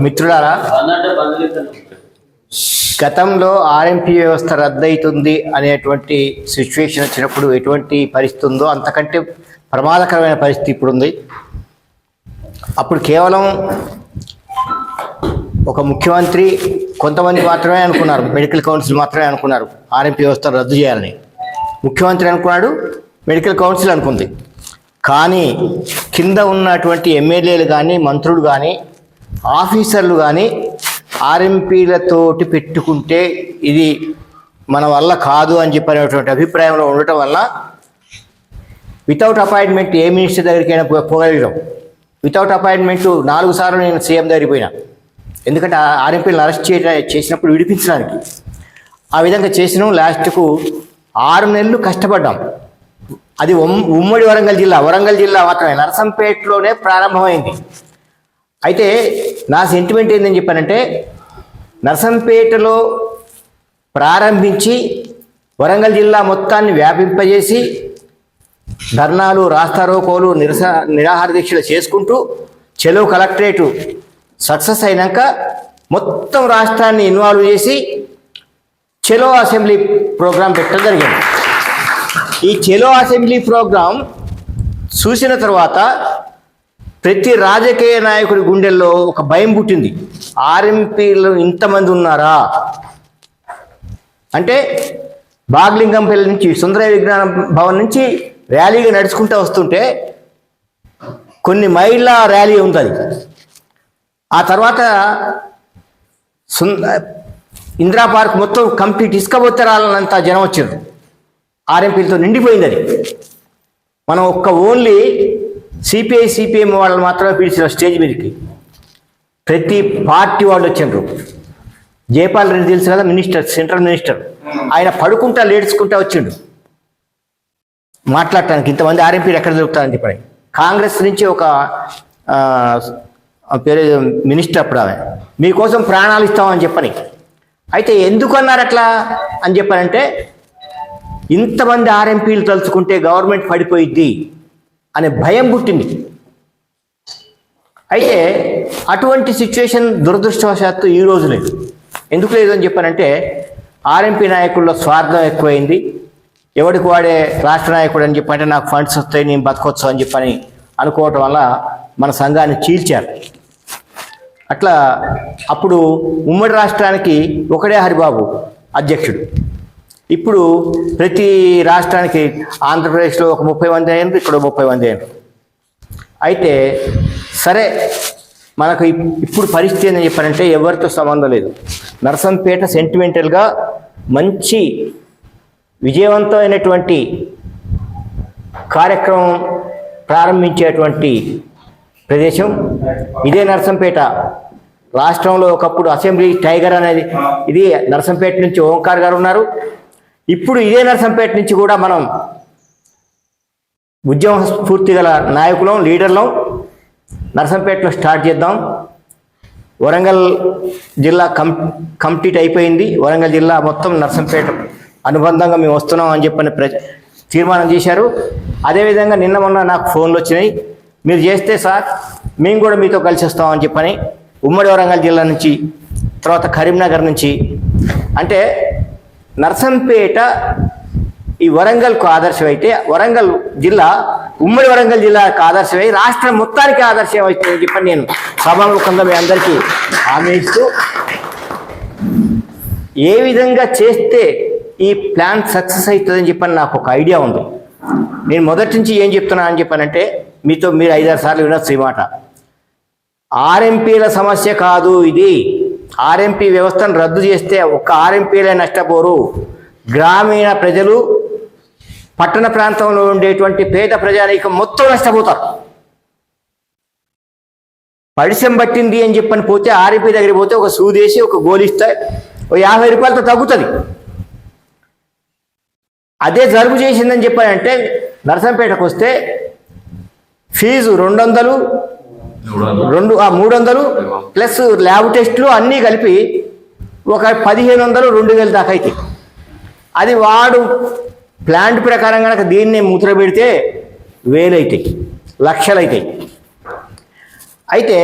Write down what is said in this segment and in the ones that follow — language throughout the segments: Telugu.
మిత్రులారా గతంలో ఆర్ఎంపీ వ్యవస్థ రద్దయితుంది అనేటువంటి సిచ్యువేషన్ వచ్చినప్పుడు ఎటువంటి పరిస్థితి ఉందో అంతకంటే ప్రమాదకరమైన పరిస్థితి ఇప్పుడు ఉంది అప్పుడు కేవలం ఒక ముఖ్యమంత్రి కొంతమంది మాత్రమే అనుకున్నారు మెడికల్ కౌన్సిల్ మాత్రమే అనుకున్నారు ఆర్ఎంపీ వ్యవస్థను రద్దు చేయాలని. ముఖ్యమంత్రి అనుకున్నాడు మెడికల్ కౌన్సిల్ అనుకుంది. కానీ కింద ఉన్నటువంటి ఎమ్మెల్యేలు కానీ మంత్రులు కానీ ఆఫీసర్లు కానీ ఆర్ఎంపీలతోటి పెట్టుకుంటే ఇది మన వల్ల కాదు అని చెప్పినటువంటి అభిప్రాయంలో ఉండటం వల్ల వితౌట్ అపాయింట్మెంట్ ఏ మినిస్టర్ దగ్గరికైనా పో- పోగలిగాం వితౌట్ అపాయింట్మెంట్ నాలుగు సార్లు నేను సీఎం దగ్గరికి పోయినా. ఎందుకంటే ఆర్ఎంపీలను అరెస్ట్ చేయ చేసినప్పుడు విడిపించడానికి. ఆ విధంగా చేసినాం. లాస్ట్కు ఆరు నెలలు కష్టపడ్డాం. అది ఉమ్- ఉమ్మడి వరంగల్ జిల్లా వరంగల్ జిల్లా మాత్రమే నరసంపేటలోనే ప్రారంభమైంది. అయితే నా సెంటిమెంట్ ఏందని చెప్పానంటే నరసంపేటలో ప్రారంభించి వరంగల్ జిల్లా మొత్తాన్ని వ్యాపింపజేసి ధర్నాలు రాస్తారోకోలు నిరస నిరాహార దీక్షలు చేసుకుంటూ చెలో కలెక్టరేటు సక్సెస్ అయినాక మొత్తం రాష్ట్రాన్ని ఇన్వాల్వ్ చేసి చెలో అసెంబ్లీ ప్రోగ్రాం పెట్టడం జరిగింది. ఈ చెలో అసెంబ్లీ ప్రోగ్రాం చూసిన తర్వాత ప్రతి రాజకీయ నాయకుడి గుండెల్లో ఒక భయం పుట్టింది. ఆర్ఎంపీలు ఇంతమంది ఉన్నారా? అంటే బాగ్లింగంపల్లి నుంచి సుందర విజ్ఞాన భవన్ నుంచి ర్యాలీగా నడుచుకుంటూ వస్తుంటే కొన్ని మైళ్ళ ర్యాలీ ఉంటుంది. ఆ తర్వాత సుంద ఇందిరా పార్క్ మొత్తం కంప్లీట్ ఇసుకబొత్తరాలంతా జనం వచ్చారు ఆర్ఎంపీలతో నిండిపోయింది అది మనం ఒక్క ఓన్లీ సిపిఐ సిపిఎం వాళ్ళు మాత్రమే పిలిచిన స్టేజ్ మీదకి ప్రతి పార్టీ వాళ్ళు వచ్చిండ్రు. జయపాల్ రెడ్డి తెలుసు కదా మినిస్టర్ సెంట్రల్ మినిస్టర్. ఆయన పడుకుంటా లేడ్చుకుంటా వచ్చిండు. మాట్లాడటానికి ఇంతమంది ఆర్ఎంపీలు ఎక్కడ దొరుకుతారని చెప్పాడు కాంగ్రెస్ నుంచి ఒక పేరు మినిస్టర్ అప్పుడు ఆమె. మీకోసం ప్రాణాలు ఇస్తామని చెప్పని. అయితే ఎందుకు అన్నారు అట్లా అని చెప్పారంటే ఇంతమంది ఆర్ఎంపీలు తలుచుకుంటే గవర్నమెంట్ పడిపోయిద్ది అనే భయం పుట్టింది. అయితే అటువంటి సిచ్యువేషన్ దురదృష్టవశాత్తు ఈ రోజు లేదు. ఎందుకు లేదు అని చెప్పానంటే ఆర్ఎంపీ నాయకుల్లో స్వార్థం ఎక్కువైంది. ఎవడికి వాడే రాష్ట్ర నాయకుడు అని చెప్పంటే నాకు ఫండ్స్ వస్తాయి నేను బతకొచ్చు అని చెప్పని అనుకోవటం వల్ల మన సంఘాన్ని చీల్చారు. అట్లా అప్పుడు ఉమ్మడి రాష్ట్రానికి ఒకడే హరిబాబు అధ్యక్షుడు. ఇప్పుడు ప్రతి రాష్ట్రానికి ఆంధ్రప్రదేశ్లో ఒక ముప్పై మంది అయ్యారు ఇక్కడ ముప్పై మంది అయ్యారు అయితే సరే మనకు ఇప్- ఇప్పుడు పరిస్థితి ఏందని చెప్పారంటే ఎవరితో సంబంధం లేదు. నరసంపేట సెంటిమెంటల్గా మంచి విజయవంతమైనటువంటి కార్యక్రమం ప్రారంభించేటువంటి ప్రదేశం ఇదే నరసంపేట. రాష్ట్రంలో ఒకప్పుడు అసెంబ్లీ టైగర్ అనేది ఇది నరసంపేట నుంచి ఓంకార్ గారు ఉన్నారు. ఇప్పుడు ఇదే నరసంపేట నుంచి కూడా మనం ఉద్యమ స్ఫూర్తి గల నాయకులం లీడర్లం నరసంపేటలో స్టార్ట్ చేద్దాం. వరంగల్ జిల్లా కం కంప్లీట్ అయిపోయింది. వరంగల్ జిల్లా మొత్తం నరసంపేట అనుబంధంగా మేము వస్తున్నాం అని చెప్పని ప్ర తీర్మానం చేశారు. అదేవిధంగా నిన్న మొన్న నాకు ఫోన్లు వచ్చినాయి. మీరు చేస్తే సార్ మేము కూడా మీతో కలిసి వస్తామని చెప్పని ఉమ్మడి వరంగల్ జిల్లా నుంచి తర్వాత కరీంనగర్ నుంచి. అంటే నర్సంపేట ఈ వరంగల్కు ఆదర్శం అయితే వరంగల్ జిల్లా ఉమ్మడి వరంగల్ జిల్లాకు ఆదర్శమై రాష్ట్రం మొత్తానికి ఆదర్శం అవుతుందని చెప్పని నేను సభాముఖంగా మీ అందరికీ హామీ ఇస్తూ ఏ విధంగా చేస్తే ఈ ప్లాన్ సక్సెస్ అవుతుందని చెప్పని నాకు ఒక ఐడియా ఉంది. నేను మొదటి నుంచి ఏం చెప్తున్నా అని చెప్పానంటే మీతో మీరు ఐదారు సార్లు వినొచ్చు ఈ మాట. ఆర్ఎంపీల సమస్య కాదు ఇది. ఆర్ఎంపీ వ్యవస్థను రద్దు చేస్తే ఒక్క ఆర్ఎంపీలే నష్టపోరు. గ్రామీణ ప్రజలు పట్టణ ప్రాంతంలో ఉండేటువంటి పేద ప్రజానీకం మొత్తం నష్టపోతారు. పరిశ్రమ పట్టింది అని చెప్పని పోతే ఆర్ఎంపీ దగ్గరికి పోతే ఒక సూదేసి ఒక గోలిస్తే ఒక యాభై రూపాయలతో తగ్గుతుంది. అదే జలుబు చేసిందని చెప్పారంటే నరసంపేటకు వస్తే ఫీజు రెండు వందలు రెండు ఆ మూడు వందలు ప్లస్ ల్యాబ్ టెస్టులు అన్నీ కలిపి ఒక పదిహేను వందలు రెండు వేలు దాకా అవుతాయి అది వాడు ప్లాంట్ ప్రకారం కనుక దీన్ని మూత్ర పెడితే వేలు అవుతాయి లక్షలు అవుతాయి అయితే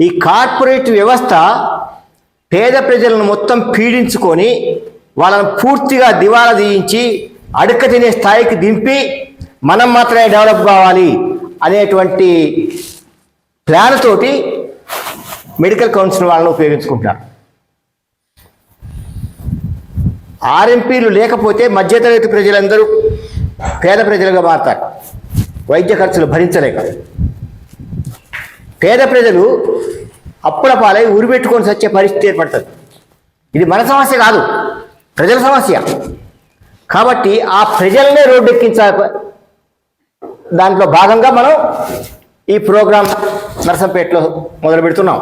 ఈ కార్పొరేట్ వ్యవస్థ పేద ప్రజలను మొత్తం పీడించుకొని వాళ్ళని పూర్తిగా దివాలా తీయించి అడుక్క తినే స్థాయికి దింపి మనం మాత్రమే డెవలప్ కావాలి అనేటువంటి ప్లాన్ తోటి మెడికల్ కౌన్సిల్ వాళ్ళని ఉపయోగించుకుంటున్నారు ఆర్ఎంపీలు లేకపోతే మధ్యతరగతి ప్రజలందరూ పేద ప్రజలుగా మారతారు. వైద్య ఖర్చులు భరించలేక. పేద ప్రజలు అప్పుల పాలై ఉరిపెట్టుకొని వచ్చే పరిస్థితి ఏర్పడుతుంది. ఇది మన సమస్య కాదు ప్రజల సమస్య. కాబట్టి ఆ ప్రజలనే రోడ్డెక్కించ దాంట్లో భాగంగా మనం ఈ ప్రోగ్రాం నర్సంపేటలో మొదలు పెడుతున్నాం.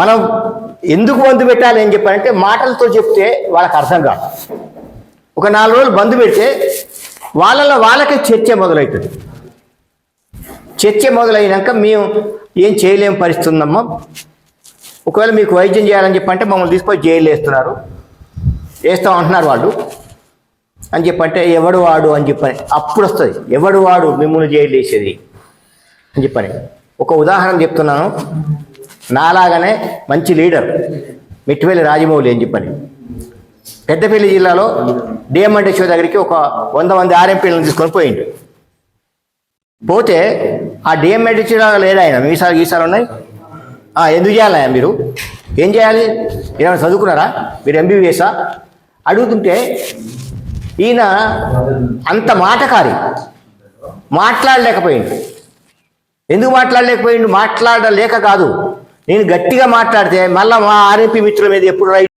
మనం ఎందుకు బంధు పెట్టాలి అని చెప్పారంటే మాటలతో చెప్తే వాళ్ళకి అర్థం కాదు. ఒక నాలుగు రోజులు బంధు పెడితే వాళ్ళలో వాళ్ళకే చర్చ మొదలవుతుంది. చర్చ మొదలైనాక మేము ఏం చేయలేని పరిస్థితి ఉందమ్మా ఒకవేళ మీకు వైద్యం చేయాలని చెప్పంటే మమ్మల్ని తీసుకొని జైలు వేస్తున్నారు. వేస్తాం అంటున్నారు వాళ్ళు. అని చెప్పంటే ఎవడు వాడు? అని చెప్పని. అప్పుడు వస్తుంది. ఎవడు వాడు? మిమ్మల్ని జైలు వేసేది. అని చెప్పని. ఒక ఉదాహరణ చెప్తున్నాను. నాలాగానే మంచి లీడర్ మిట్టివేలి రాజమౌళి అని చెప్పని. పెద్దపల్లి జిల్లాలో డిఎంఎండ్ దగ్గరికి ఒక వంద మంది ఆర్ఎంపీలను తీసుకొని పోయిండు. పోతే ఆ డిఎంఎడ్ లేడు ఆయన. మీసాలు గీసాలు ఉన్నాయి? ఎందుకు చేయాలి మీరు? ఏం చేయాలి? ఏమైనా చదువుకున్నారా? మీరు ఎంబీబీఎస్ఆ అడుగుతుంటే ఈయన అంత మాటకారి. మాట్లాడలేకపోయిండు. ఎందుకు మాట్లాడలేకపోయిండు? మాట్లాడలేక కాదు. నేను గట్టిగా మాట్లాడితే మళ్ళీ మా ఆర్ఎంపీ మిత్రుల మీద ఎప్పుడు రైట్